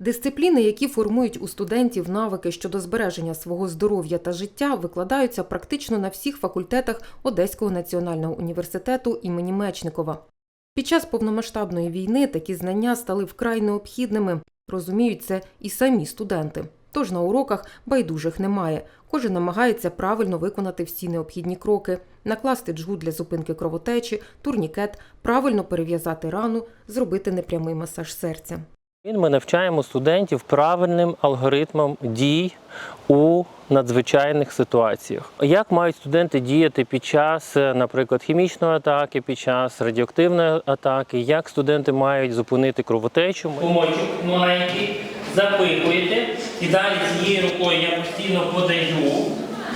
Дисципліни, які формують у студентів навики щодо збереження свого здоров'я та життя, викладаються практично на всіх факультетах Одеського національного університету імені Мечникова. Під час повномасштабної війни такі знання стали вкрай необхідними. Розуміють це і самі студенти. Тож на уроках байдужих немає. Кожен намагається правильно виконати всі необхідні кроки: накласти джгут для зупинки кровотечі, турнікет, правильно перев'язати рану, зробити непрямий масаж серця. Ми навчаємо студентів правильним алгоритмам дій у надзвичайних ситуаціях. Як мають студенти діяти під час, е, наприклад, хімічної атаки, під час радіоактивної атаки, як студенти мають зупинити кровотечу? комочок маленький, запихуєте, і далі цією рукою я постійно подаю,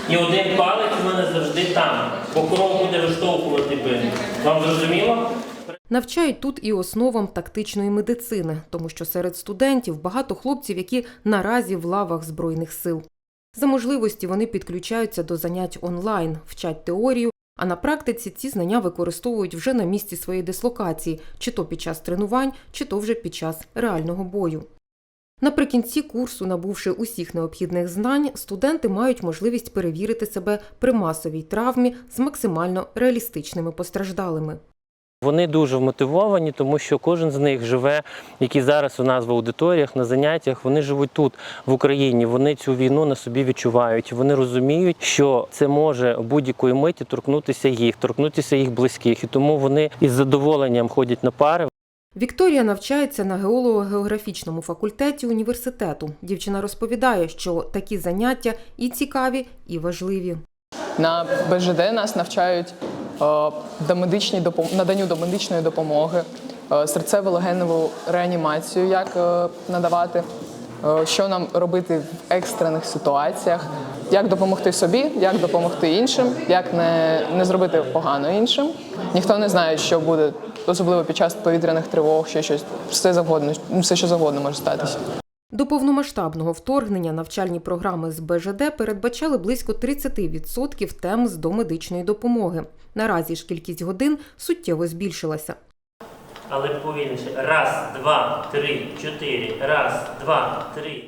і один палець у мене завжди там, бо кров буде виштовхувати бинт. Вам зрозуміло? Навчають тут і основам тактичної медицини, тому що серед студентів багато хлопців, які наразі в лавах збройних сил. За можливості вони підключаються до занять онлайн, вчать теорію, а на практиці ці знання використовують вже на місці своєї дислокації, чи то під час тренувань, чи то вже під час реального бою. Наприкінці курсу, набувши усіх необхідних знань, студенти мають можливість перевірити себе при масовій травмі з максимально реалістичними постраждалими. Вони дуже вмотивовані, тому що кожен з них живе, який зараз у нас в аудиторіях, на заняттях, вони живуть тут, в Україні. Вони цю війну на собі відчувають. Вони розуміють, що це може будь-якої миті торкнутися їх, торкнутися їх близьких. І тому вони із задоволенням ходять на пари. Вікторія навчається на геолого-географічному факультеті університету. Дівчина розповідає, що такі заняття і цікаві, і важливі. На БЖД нас навчають наданню домедичної допомоги, е, серцево-легеневу реанімацію, як е, надавати, е, що нам робити в екстрених ситуаціях, як допомогти собі, як допомогти іншим, як не, не зробити погано іншим. Ніхто не знає, що буде, особливо під час повітряних тривог, ще щось, все завгодно, все що завгодно може статися. До повномасштабного вторгнення навчальні програми з БЖД передбачали близько 30% тем з домедичної допомоги. Наразі ж кількість годин суттєво збільшилася. Але повільніше. Раз, два, три, чотири. Раз, два, три.